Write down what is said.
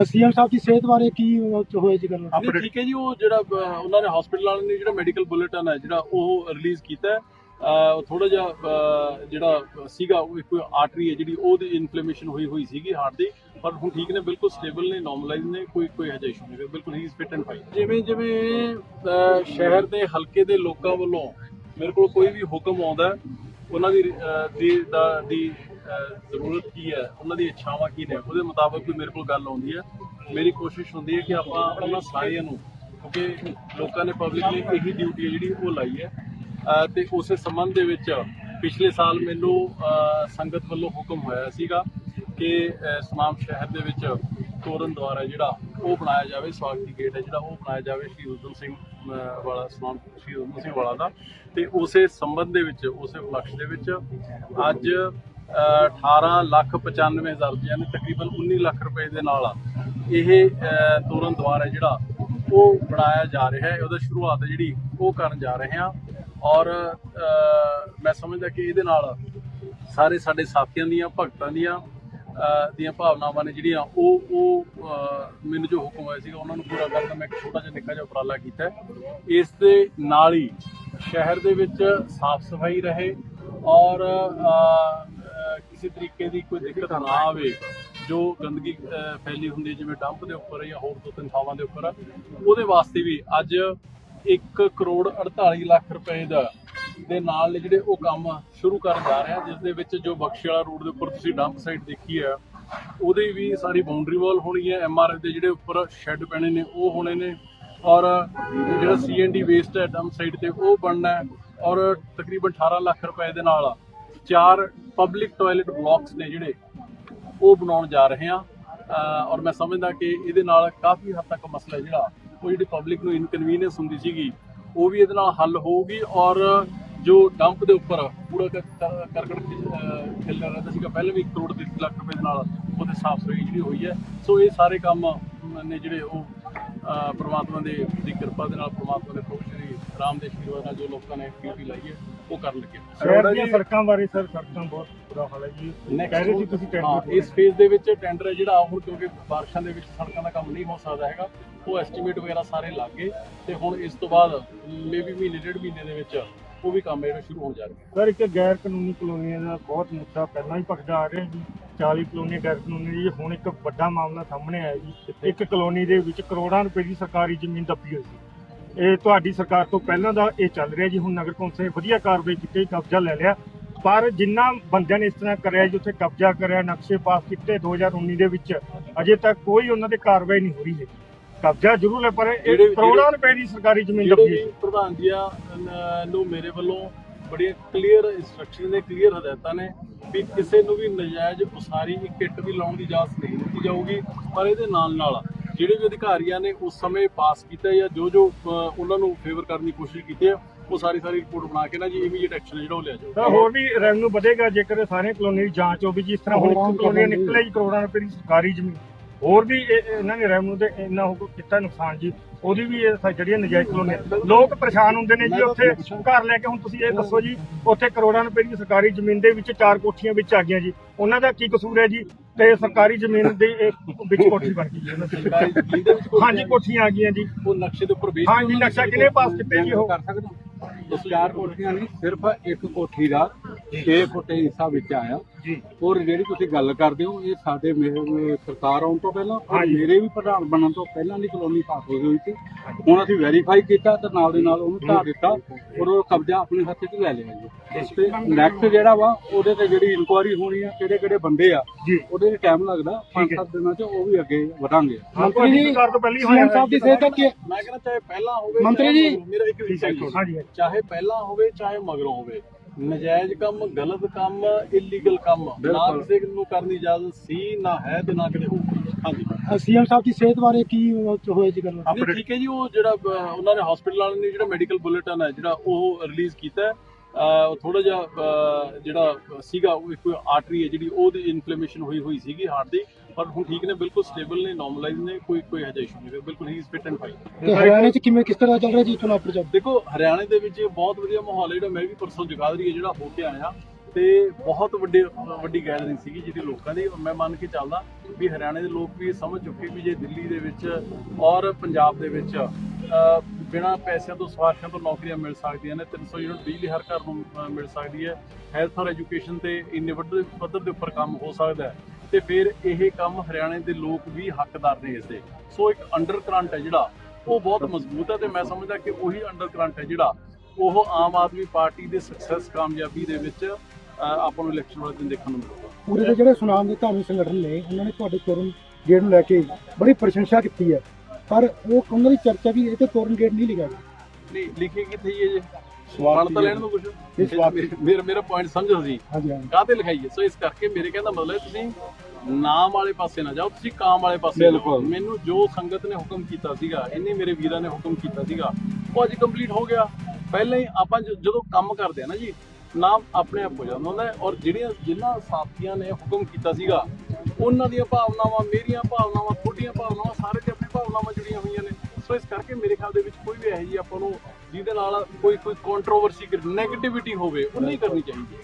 CM ਸਾਹਿਬ ਦੀ ਸਿਹਤ ਬਾਰੇ ਕੀ ਉਹ 'ਚ ਹੋਇਆ ਜੀ ਗੱਲ? ਨਹੀਂ, ਠੀਕ ਹੈ ਜੀ ਉਹ ਜਿਹੜਾ ਅਹ, ਉਹਨਾਂ ਨੇ ਹਸਪੀਟਲ ਵਾਲਿਆਂ ਨੇ ਜਿਹੜਾ ਮੈਡੀਕਲ ਬੁਲੇਟਿਨ ਹੈ ਜਿਹੜਾ ਉਹ ਰਿਲੀਜ਼ ਕੀਤਾ ਹੈ ਅਹ, ਥੋੜਾ ਜਿਹਾ ਅਹ, ਜਿਹੜਾ ਸੀਗਾ ਉਹ ਇੱਕ ਆਰਟਰੀ ਹੈ ਜਿਹੜੀ ਉਹਦੀ ਇਨਫਲੇਮੇਸ਼ਨ ਹੋਈ ਹੋਈ ਸੀਗੀ ਹਾਰਟ ਦੀ ਪਰ ਹੁਣ ਠੀਕ ਨੇ ਬਿਲਕੁਲ ਸਟੇਬਲ ਨੇ ਨਾਰਮਲਾਈਜ਼ ਨੇ ਕੋਈ ਕੋਈ ਹਜੇ ਇਸ਼ੂ ਨਹੀਂ ਬਿਲਕੁਲ ਹੀ ਫਿਟ ਐਂਡ ਫਾਈਨ ਜਿਵੇਂ ਜਿਵੇਂ ਅਹ, ਸ਼ਹਿਰ ਦੇ ਹਲਕੇ ਦੇ ਲੋਕਾਂ ਵੱਲੋਂ ਮੇਰੇ ਕੋਲ ਕੋਈ ਵੀ ਹੁਕਮ ਆਉਂਦਾ ਹੈ, ਉਹਨਾਂ ਦੀ ਅਹ, ਦੀ ਦਾ- ਦੀ ਅਹ, ਜ਼ਰੂਰਤ ਕੀ ਹੈ? ਉਹਨਾਂ ਦੀ ਇੱਛਾਵਾਂ ਕੀ ਨੇ? ਉਹਦੇ ਮੁਤਾਬਕ ਵੀ ਮੇਰੇ ਕੋਲ ਗੱਲ ਆਉਂਦੀ ਹੈ। ਮੇਰੀ ਕੋਸ਼ਿਸ਼ ਹੁੰਦੀ ਹੈ ਕਿ ਆਪਾਂ ਉਹਨਾਂ ਸਾਰਿਆਂ ਨੂੰ ਕਿਉਂਕਿ ਲੋਕਾਂ ਨੇ ਪਬਲਿਕ ਲਈ ਇਹੀ ਡਿਊਟੀ ਹੈ ਜਿਹੜੀ ਉਹ ਲਾਈ ਹੈ। ਅਹ, ਤੇ ਉਸੇ ਸੰਬੰਧ ਦੇ ਵਿੱਚ ਪਿਛਲੇ ਸਾਲ ਮੈਨੂੰ ਸੰਗਤ ਵੱਲੋਂ ਹੁਕਮ ਹੋਇਆ ਸੀਗਾ ਕਿ ਸਮਾਮ ਸ਼ਹਿਰ ਦੇ ਵਿੱਚ ਤੋਰਨ ਦੁਆਰਾ ਜਿਹੜਾ ਉਹ ਬਣਾਇਆ ਜਾਵੇ ਸਵਾਗਤੀ ਗੇਟ ਹੈ ਜਿਹੜਾ ਉਹ ਬਣਾਇਆ ਜਾਵੇ ਸ਼੍ਰੀ ਉਦਮ ਸਿੰਘ ਵਾਲਾ ਸੁਨਾਮ ਸ਼੍ਰੀ ਉਦਮ ਸਿੰਘ ਵਾਲਾ ਦਾ। ਤੇ ਉਸੇ ਸੰਬੰਧ ਦੇ ਵਿੱਚ ਉਸੇ ਉਪਲਕਸ਼ ਦੇ ਵਿੱਚ ਅੱਜ 18 ਲੱਖ 95 ਹਜ਼ਾਰ ਰੁਪਏ ਨੇ ਤਕਰੀਬਨ 19 ਲੱਖ ਰੁਪਏ ਦੇ ਨਾਲ ਇਹ ਤੋਰਨ ਦੁਆਰ ਹੈ ਜਿਹੜਾ, ਉਹ ਬਣਾਇਆ ਜਾ ਰਿਹਾ ਹੈ। ਉਹਦਾ ਸ਼ੁਰੂਆਤ ਹੈ ਜਿਹੜੀ, ਉਹ ਕਰਨ ਜਾ ਰਹੇ ਹਾਂ। ਔਰ ਮੈਂ ਸਮਝਦਾ ਕਿ ਇਹਦੇ ਨਾਲ ਸਾਰੇ ਸਾਡੇ ਸਾਥੀਆਂ ਦੀਆਂ, ਭਗਤਾਂ ਦੀਆਂ ਦੀਆਂ ਭਾਵਨਾਵਾਂ ਨੇ ਜਿਹੜੀਆਂ, ਉਹ ਉਹ ਮੈਨੂੰ ਜੋ ਹੁਕਮ ਹੋਇਆ ਸੀਗਾ, ਉਹਨਾਂ ਨੂੰ ਪੂਰਾ ਕਰਨ ਮੈਂ ਇੱਕ ਛੋਟਾ ਜਿਹਾ ਨਿੱਕਾ ਜਿਹਾ ਉਪਰਾਲਾ ਕੀਤਾ ਇਸ ਦੇ ਨਾਲ ਹੀ ਸ਼ਹਿਰ ਦੇ ਵਿੱਚ ਸਾਫ਼ ਸਫ਼ਾਈ ਰਹੇ ਔਰ ਕਿਸੇ ਤਰੀਕੇ ਦੀ ਕੋਈ ਦਿੱਕਤ ਨਾ ਆਵੇ, ਜੋ ਗੰਦਗੀ ਫੈਲੀ ਹੁੰਦੀ ਜਿਵੇਂ ਡੰਪ ਦੇ ਉੱਪਰ ਜਾਂ ਹੋਰ ਦੋ ਤਿੰਨ ਥਾਵਾਂ ਦੇ ਉੱਪਰ, ਉਹਦੇ ਵਾਸਤੇ ਵੀ ਅੱਜ 1 ਕਰੋੜ 48 ਲੱਖ ਰੁਪਏ ਦਾ ਦੇ ਨਾਲ ਜਿਹੜੇ ਉਹ ਕੰਮ ਸ਼ੁਰੂ ਕਰਨ ਜਾ ਰਿਹਾ ਜਿਸ ਦੇ ਵਿੱਚ ਜੋ ਬਖਸ਼ੀ ਵਾਲਾ ਰੋਡ ਦੇ ਉੱਪਰ ਤੁਸੀਂ ਡੰਪ ਸਾਈਟ ਦੇਖੀ ਹੈ, ਉਹਦੇ ਵੀ ਸਾਰੀ ਬਾਉਂਡਰੀ ਵਾਲ ਹੋਣੀ ਹੈ ਐਮਆਰਐਫ ਦੇ ਜਿਹੜੇ ਉੱਪਰ ਸ਼ੈੱਡ ਪੈਣੇ ਨੇ, ਉਹ ਹੋਣੇ ਨੇ, ਔਰ ਜਿਹੜਾ ਸੀਐਨਡੀ ਵੇਸਟ ਹੈ ਡੰਪ ਸਾਈਟ ਤੇ, ਉਹ ਬਣਨਾ ਹੈ, ਔਰ ਤਕਰੀਬਨ 18 ਲੱਖ ਰੁਪਏ ਦੇ ਨਾਲ ਚਾਰ ਪਬਲਿਕ ਟਾਇਲਟ ਬਲਾਕਸ ਨੇ ਜਿਹੜੇ ਉਹ ਬਣਾਉਣ ਜਾ ਰਹੇ ਹਾਂ। ਔਰ ਮੈਂ ਸਮਝਦਾ ਕਿ ਇਹਦੇ ਨਾਲ ਕਾਫੀ ਹੱਦ ਤੱਕ ਮਸਲਾ ਜਿਹੜਾ ਉਹ ਜਿਹੜੀ ਪਬਲਿਕ ਨੂੰ ਇਨਕਨਵੀਨੀਅੰਸ ਹੁੰਦੀ ਸੀਗੀ ਉਹ ਵੀ ਇਹਦੇ ਨਾਲ ਹੱਲ ਹੋਊਗੀ ਔਰ ਜੋ ਡੰਪ ਦੇ ਉੱਪਰ ਕੂੜਾ ਕਰਕਟ ਅਹ, ਖਿਲਰਿਆ ਰਹਿੰਦਾ ਸੀਗਾ ਪਹਿਲਾਂ ਵੀ 1 ਕਰੋੜ 30 ਲੱਖ ਰੁਪਏ ਦੇ ਨਾਲ ਉਹਦੇ ਸਾਫ਼ ਸਫ਼ਾਈ ਜਿਹੜੀ ਹੋਈ ਹੈ। ਸੋ ਇਹ ਸਾਰੇ ਕੰਮ ਨੇ ਜਿਹੜੇ ਉਹ ਪ੍ਰਮਾਤਮਾ ਦੇ ਦੀ ਕਿਰਪਾ ਦੇ ਨਾਲ ਪ੍ਰਮਾਤਮਾ ਦੇ ਪ੍ਰਭੂ ਸ਼੍ਰੀ ਰਾਮ ਦੇ ਆਸ਼ੀਰਵਾਦ ਨਾਲ ਜੋ ਲੋਕਾਂ ਨੇ ਡਿਊਟੀ ਲਾਈ ਹੈ ਉਹ ਕਰਨ ਲੱਗੇ ਸ਼ਹਿਰ ਦੀਆਂ ਸੜਕਾਂ ਬਾਰੇ ਸਰ ਸੜਕਾਂ ਬਹੁਤ ਬੁਰਾ ਹਾਲ ਹੈ ਜੀ। ਕਹਿ ਰਹੇ ਸੀ ਤੁਸੀਂ ਹਾਂ ਟੈਂਡਰ ਇਸ ਫੇਜ਼ ਦੇ ਵਿੱਚ ਟੈਂਡਰ ਹੈ ਜਿਹੜਾ ਹੁਣ ਕਿਉਂਕਿ ਬਾਰਿਸ਼ਾਂ ਦੇ ਵਿੱਚ ਸੜਕਾਂ ਦਾ ਕੰਮ ਨਹੀਂ ਹੋ ਸਕਦਾ ਹੈਗਾ ਉਹ ਐਸਟੀਮੇਟ ਵਗੈਰਾ ਸਾਰੇ ਲੱਗ ਗਏ ਤੇ ਹੁਣ ਇਸ ਤੋਂ ਬਾਅਦ ਮੇਬੀ ਮਹੀਨੇ ਡੇਢ ਮਹੀਨੇ ਦੇ ਵਿੱਚ ਉਹ ਵੀ ਕੰਮ ਜਿਹੜਾ ਸ਼ੁਰੂ ਹੋਣ ਜਾ ਰਿਹਾ ਸਰ ਇੱਕ ਗੈਰ ਕਾਨੂੰਨੀ ਕਲੋਨੀਆਂ ਦਾ ਬਹੁਤ ਮੁੱਦਾ ਪਹਿਲਾਂ ਹੀ ਭਖਦਾ ਆ ਰਿਹਾ ਜੀ। 40 ਕਲੋਨੀਆਂ ਗੈਰ ਕਾਨੂੰਨੀ ਜੀ ਹੁਣ ਇੱਕ ਵੱਡਾ ਮਾਮਲਾ ਸਾਹਮਣੇ ਆਇਆ ਜੀ। ਇੱਕ ਕਲੋਨੀ ਦੇ ਵਿੱਚ ਕਰੋੜਾਂ ਰੁਪਏ ਦੀ ਸਰਕਾਰੀ ਜ਼ਮੀਨ ਦੱਬੀ ਹੋਈ ਸੀ। ਇਹ ਤੁਹਾਡੀ ਸਰਕਾਰ ਤੋਂ ਪਹਿਲਾਂ ਦਾ ਇਹ ਚੱਲ ਰਿਹਾ ਜੀ। ਹੁਣ ਨਗਰ ਕੌਂਸਲ ਨੇ ਵਧੀਆ ਕਾਰਵਾਈ ਕੀਤੀ ਕਬਜ਼ਾ ਲੈ ਲਿਆ। ਪਰ ਜਿੰਨਾ ਬੰਦਿਆਂ ਨੇ ਇਸ ਤਰ੍ਹਾਂ ਕਰਿਆ ਜੀ ਉੱਥੇ ਕਬਜ਼ਾ ਕਰਿਆ ਨਕਸ਼ੇ ਪਾਸ ਕੀਤੇ 2019 ਦੇ ਵਿੱਚ ਅਜੇ ਤੱਕ ਕੋਈ ਉਹਨਾਂ ਤੇ ਕਾਰਵਾਈ ਨਹੀਂ ਹੋ ਰਹੀ ਹੈ। ਕਬਜ਼ਾ ਜ਼ਰੂਰ ਹੈ ਪਰ ਕਰੋੜਾਂ ਰੁਪਏ ਦੀ ਸਰਕਾਰੀ ਜ਼ਮੀਨ ਦੱਬੀ ਹੈ ਪ੍ਰਧਾਨ ਅਹ, ਨੂੰ ਮੇਰੇ ਵੱਲੋਂ ਬੜੀਆਂ ਕਲੀਅਰ ਇਨਸਟਰਕਸ਼ਨ ਨੇ ਕਲੀਅਰ ਹਦਾਇਤਾਂ ਨੇ। ਵੀ ਕਿਸੇ ਨੂੰ ਵੀ ਨਜਾਇਜ਼ ਉਸਾਰੀ ਇੱਕ ਇੱਟ ਵੀ ਲਾਉਣ ਦੀ ਇਜਾਜ਼ਤ ਨਹੀਂ ਦਿੱਤੀ ਜਾਊਗੀ ਪਰ ਇਹਦੇ ਨਾਲ ਨਾਲ ਜਿਹੜੇ ਵੀ ਅਧਿਕਾਰੀਆਂ ਨੇ ਉਸ ਸਮੇਂ ਪਾਸ ਕੀਤਾ ਜਾਂ ਜੋ ਜੋ ਉਹਨਾਂ ਨੂੰ ਫੇਵਰ ਕਰਨ ਦੀ ਕੋਸ਼ਿਸ਼ ਕੀਤੀ ਹੈ ਉਹ ਸਾਰੀ ਸਾਰੀ ਰਿਪੋਰਟ ਬਣਾ ਕੇ ਨਾ ਜੀ ਇਮੀਡੀਏਟ ਐਕਸ਼ਨ ਜਿਹੜਾ ਉਹ ਲਿਆ ਜਾਊਗਾ ਤਾਂ ਹੋਰ ਵੀ ਰੈਵਨਿਊ ਵਧੇਗਾ ਜੇਕਰ ਸਾਰੀਆਂ ਕਲੋਨੀ ਦੀ ਜਾਂਚ ਹੋਵੇ ਜਿਸ ਤਰ੍ਹਾਂ ਹੁਣ ਇੱਕ ਕਲੋਨੀ ਨਿਕਲੇ ਜੀ ਕਰੋੜਾਂ ਰੁਪਏ ਦੀ ਸਰਕਾਰੀ ਜ਼ਮੀਨ ਹੋਰ ਵੀ ਇਹ- ਇਹ- ਇਹਨਾਂ ਨੇ ਰੈਵਨਿਊ ਦੇ ਇੰਨਾ ਹੋ ਕੀਤਾ ਨੁਕਸਾਨ ਜੀ। ਉਹਦੀ ਵੀ ਇਹ ਜਿਹੜੀਆਂ ਨਜਾਇਜ਼ ਕਲੋਨੀਆਂ ਲੋਕ ਪਰੇਸ਼ਾਨ ਹੁੰਦੇ ਨੇ ਜੀ ਉੱਥੇ। ਘਰ ਲੈ ਕੇ ਹੁਣ ਤੁਸੀਂ ਇਹ ਦੱਸੋ ਜੀ ਉੱਥੇ ਕਰੋੜਾਂ ਰੁਪਏ ਦੀ ਸਰਕਾਰੀ ਜ਼ਮੀਨ ਦੇ ਵਿੱਚ ਚਾਰ ਕੋਠੀਆਂ ਵਿੱਚ ਆ ਗਈਆਂ ਜੀ। ਉਹਨਾਂ ਦਾ ਕੀ ਕਸੂਰ ਹੈ ਜੀ? ਤੇ ਸਰਕਾਰੀ ਜ਼ਮੀਨ ਦੇ ਵਿੱਚ ਕੋਠੀ ਬਣ ਗਈ। ਹਾਂਜੀ ਕੋਠੀਆਂ ਆ ਗਈਆਂ ਜੀ। ਉਹ ਨਕਸ਼ੇ ਦੇ ਉੱਪਰ ਹਾਂਜੀ ਨਕਸ਼ਾ ਕਿਹਨੇ ਪਾਸ ਕੀਤੇ ਜੀ ਉਹ? ਕਰ ਸਕਦੇ ਹੋ? ਚਾਰ ਕੋਠੀਆਂ ਨਹੀਂ ਸਿਰਫ ਇੱਕ ਕੋਠੀ ਦਾ 6 ਫੁੱਟ ਹਿੱਸਾ ਵਿੱਚ ਆਇਆ। ਜੀ। ਔਰ ਜਿਹੜੀ ਤੁਸੀਂ ਗੱਲ ਕਰਦੇ ਹੋ ਇਹ ਸਾਡੇ ਮੇ- ਮੇ- ਸਰਕਾਰ ਆਉਣ ਤੋਂ ਪਹਿਲਾਂ ਔਰ। ਮੇਰੇ ਵੀ ਪ੍ਰਧਾਨ ਬਣਨ ਤੋਂ ਪਹਿਲਾਂ ਦੀ ਕਲੋਨੀ ਪਾਸ ਹੋਈ ਹੋਈ ਸੀ। ਹੁਣ ਅਸੀਂ ਵੈਰੀਫਾਈ ਕੀਤਾ ਤੇ ਨਾਲ ਦੇ ਨਾਲ ਉਹਨੂੰ ਢਾਹ ਦਿੱਤਾ ਔਰ ਉਹ ਕਬਜ਼ਾ ਆਪਣੇ ਹੱਥ 'ਚ ਲੈ ਲਿਆ ਜੀ। ਤੇ ਨੈਕਸਟ ਜਿਹੜਾ ਵਾ ਉਹਦੇ ਤੇ ਜਿਹੜੀ ਇਨਕੁਆਇਰੀ ਹੋਣੀ ਆ ਕਿਹੜੇ ਕਿਹੜੇ ਬੰਦੇ ਆ ਉਹਦੇ ਲਈ ਟਾਈਮ ਲੱਗਦਾ ਠੀਕ ਹੈ। 5-7 ਦਿਨਾਂ 'ਚ ਉਹ ਵੀ ਅੱਗੇ ਵਧਾਂਗੇ। ਮੰਤਰੀ ਜੀ ਸਰਕਾਰ ਤੋਂ ਪਹਿਲਾਂ ਹੀ ਹੋਇਆ ਸਾਹਿਬ ਦੀ ਸਿਹਤ ਤੱਕ ਕੀ ਮੈਂ ਕਹਿੰਦਾ ਚਾਹੇ ਪਹਿਲਾਂ ਹੋਵੇ ਮੰਤਰੀ ਜੀ। ਮੇਰਾ ਇੱਕ ਵੀ ਸੈਕਿੰਡ ਹਾਂਜੀ ਹਾਂਜੀ। ਚਾਹੇ ਪਹਿਲਾਂ ਹੋਵੇ ਚਾਹੇ ਮਗਰੋਂ ਹੋਵੇ। ਨਜਾਇਜ਼ ਕੰਮ ਗਲਤ ਕੰਮ ਇਲੀਗਲ ਕੰਮ। ਨਾ। ਕਿਸੇ ਨੂੰ ਕਰਨ ਦੀ ਇਜਾਜ਼ਤ ਸੀ ਨਾ ਹੈ ਤੇ ਨਾ ਕਿਤੇ ਹੋਊਗੀ ਹਾਂਜੀ। ਸੀਐਮ ਸਾਹਿਬ ਦੀ ਸਿਹਤ ਬਾਰੇ ਕੀ ਹੋਇਆ ਜੀ ਗੱਲ? ਠੀਕ ਹੈ ਜੀ ਉਹ ਜਿਹੜਾ ਉਹਨਾਂ ਨੇ ਹਸਪੀਟਲ ਵਾਲਿਆਂ ਨੇ ਜਿਹੜਾ ਮੈਡੀਕਲ ਬੁਲੇਟਿਨ ਹੈ ਜਿਹੜਾ ਉਹ ਰਿਲੀਜ਼ ਕੀਤਾ ਹੈ। ਥੋੜਾ ਜਿਹਾ ਜਿਹੜਾ ਸੀਗਾ ਉਹ ਇੱਕ ਆਰਟਰੀ ਹੈ ਜਿਹੜੀ ਉਹਦੀ ਇਨਫਲੇਮੇਸ਼ਨ ਹੋਈ ਹੋਈ ਸੀਗੀ ਹਾਰਟ ਦੀ ਪਰ ਹੁਣ ਠੀਕ ਨੇ ਬਿਲਕੁਲ ਸਟੇਬਲ ਨੇ ਨਾਰਮਲਾਈਜ਼ ਨੇ ਕੋਈ ਕੋਈ ਹਜੇ ਇਸ਼ੂ ਨਹੀਂ ਬਿਲਕੁਲ ਹੀ ਫਿਟ ਐਂਡ ਫਾਈਨ ਹਰਿਆਣੇ 'ਚ ਕਿਵੇਂ ਕਿਸ ਤਰ੍ਹਾਂ ਚੱਲ ਰਿਹਾ ਜੀ ਚੁਣਾਵ ਪ੍ਰਚਾਰ ਦੇਖੋ ਹਰਿਆਣੇ ਦੇ ਵਿੱਚ ਬਹੁਤ ਵਧੀਆ ਮਾਹੌਲ ਹੈ ਜਿਹੜਾ ਮੈਂ ਵੀ ਪਰਸੋਂ ਜਗਾਦਰੀ ਹੈ ਜਿਹੜਾ ਹੋ ਕੇ ਆਇਆ ਤੇ ਬਹੁਤ ਵੱਡੇ ਵੱਡੀ ਗੈਦਰਿੰਗ ਸੀਗੀ ਜਿਹੜੀ ਲੋਕਾਂ ਦੀ ਮੈਂ ਮੰਨ ਕੇ ਚੱਲਦਾ ਵੀ ਹਰਿਆਣੇ ਦੇ ਲੋਕ ਵੀ ਸਮਝ ਚੁੱਕੇ ਵੀ ਜੇ ਦਿੱਲੀ ਦੇ ਵਿੱਚ ਔਰ ਪੰਜਾਬ ਦੇ ਵਿੱਚ ਬਿਨਾ ਪੈਸਿਆਂ ਤੋਂ ਸਵਾਰਥਾਂ ਤੋਂ ਨੌਕਰੀਆਂ ਮਿਲ ਸਕਦੀਆਂ ਨੇ। 300 ਯੂਨਿਟ ਬਿਜਲੀ ਹਰ ਘਰ ਨੂੰ ਮਿਲ ਸਕਦੀ ਹੈ। ਹੈਲਥ ਔਰ ਐਜੂਕੇਸ਼ਨ ਤੇ ਇੰਨੇ ਵੱਡੇ ਪੱਧਰ ਦੇ ਉੱਪਰ ਕੰਮ ਹੋ ਸਕਦਾ ਹੈ। ਤੇ ਫਿਰ ਇਹ ਕੰਮ ਹਰਿਆਣੇ ਦੇ ਲੋਕ ਵੀ ਹੱਕਦਾਰ ਨੇ ਇਸ ਦੇ। ਸੋ ਇੱਕ ਅੰਡਰ ਕਰੰਟ ਹੈ ਜਿਹੜਾ, ਉਹ ਬਹੁਤ ਮਜ਼ਬੂਤ ਹੈ ਤੇ ਮੈਂ ਸਮਝਦਾ ਕਿ ਉਹੀ ਅੰਡਰ ਕਰੰਟ ਹੈ ਜਿਹੜਾ, ਉਹ ਆਮ ਆਦਮੀ ਪਾਰਟੀ ਦੇ ਸਕਸੈਸ ਕਾਮਯਾਬੀ ਦੇ ਵਿੱਚ ਆਪਾਂ ਨੂੰ ਇਲੈਕਸ਼ਨ ਵਾਲੇ ਦਿਨ ਦੇਖਣ ਨੂੰ ਮਿਲੂਗਾ। ਪੂਰੇ ਦੇ ਜਿਹੜੇ ਸੁਨਾਮ ਦੇ ਧਾਰਮਿਕ ਸੰਗਠਨ ਨੇ, ਉਹਨਾਂ ਨੇ ਤੁਹਾਡੇ ਤੋਰਨ ਗੇਟ ਨੂੰ ਲੈ ਕੇ ਬੜੀ ਪ੍ਰਸ਼ੰਸਾ ਕੀਤੀ ਹੈ। ਪਰ ਉਹ ਉਹਨਾਂ ਦੀ ਚਰਚਾ ਵੀ ਇਹ ਤੇ ਤੋਰਨ ਗੇਟ ਨਹੀਂ ਲਿਖਿਆ ਗਿਆ। ਨਹੀਂ ਲਿਖੀ ਕਿੱਥੇ ਹੀ ਹੈ ਜੇ ਪੜ੍ਹ ਤਾਂ ਲੈਣ ਨੂੰ ਕੁਝ ਇਹ ਸਵਾਰਥੀ। ਮੇਰਾ ਮੇਰਾ ਪੁਆਇੰਟ ਸਮਝੋ ਸੀ ਹਾਂਜੀ ਹਾਂਜੀ। ਕਾਹਤੇ ਲਿਖਾਈ ਹੈ? ਸੋ ਇਸ ਕਰਕੇ ਮੇਰੇ ਕਹਿੰਦਾ ਮਤਲਬ ਹੈ ਤੁਸੀਂ ਨਾਮ ਵਾਲੇ ਪਾਸੇ ਨਾ ਜਾਓ ਤੁਸੀਂ ਕਾਮ ਵਾਲੇ ਪਾਸੇ ਜਾਓ। ਬਿਲਕੁਲ। ਮੈਨੂੰ ਜੋ ਸੰਗਤ ਨੇ ਹੁਕਮ ਕੀਤਾ ਸੀਗਾ ਇੰਨੇ ਮੇਰੇ ਵੀਰਾਂ ਨੇ ਹੁਕਮ ਕੀਤਾ ਸੀਗਾ ਉਹ ਅੱਜ ਕੰਪਲੀਟ ਹੋ ਗਿਆ। ਪਹਿਲਾਂ ਹੀ ਆਪਾਂ ਜ- ਜਦੋਂ ਕੰਮ ਕਰਦੇ ਆ ਨਾ ਜੀ ਨਾਮ ਆਪਣੇ ਆਪ ਹੋ ਜਾਂਦਾ ਹੁੰਦਾ ਹੈ ਔਰ ਜਿਹੜੀਆਂ ਜਿਨ੍ਹਾਂ ਸਾਥੀਆਂ ਨੇ ਹੁਕਮ ਕੀਤਾ ਸੀਗਾ ਉਹਨਾਂ ਦੀਆਂ ਭਾਵਨਾਵਾਂ ਮੇਰੀਆਂ ਭਾਵਨਾਵਾਂ ਤੁਹਾਡੀਆਂ ਭਾਵਨਾਵਾਂ ਸਾਰੇ ਜੁੜੀਆਂ ਹੋਈਆਂ ਨੇ। ਸੋ ਇਸ ਕਰਕੇ ਮੇਰੇ ਖਿਆਲ ਦੇ ਵਿੱਚ ਕੋਈ ਵੀ ਇਹੋ ਜਿਹੀ ਆਪਾਂ ਨੂੰ ਜਿਹਦੇ ਨਾਲ ਕੋਈ ਕੋਈ ਕੰਟਰੋਵਰਸੀ ਨੈਗੇਟਿਵਿਟੀ ਹੋਵੇ, ਉਹ ਨਹੀਂ ਕਰਨੀ ਚਾਹੀਦੀ।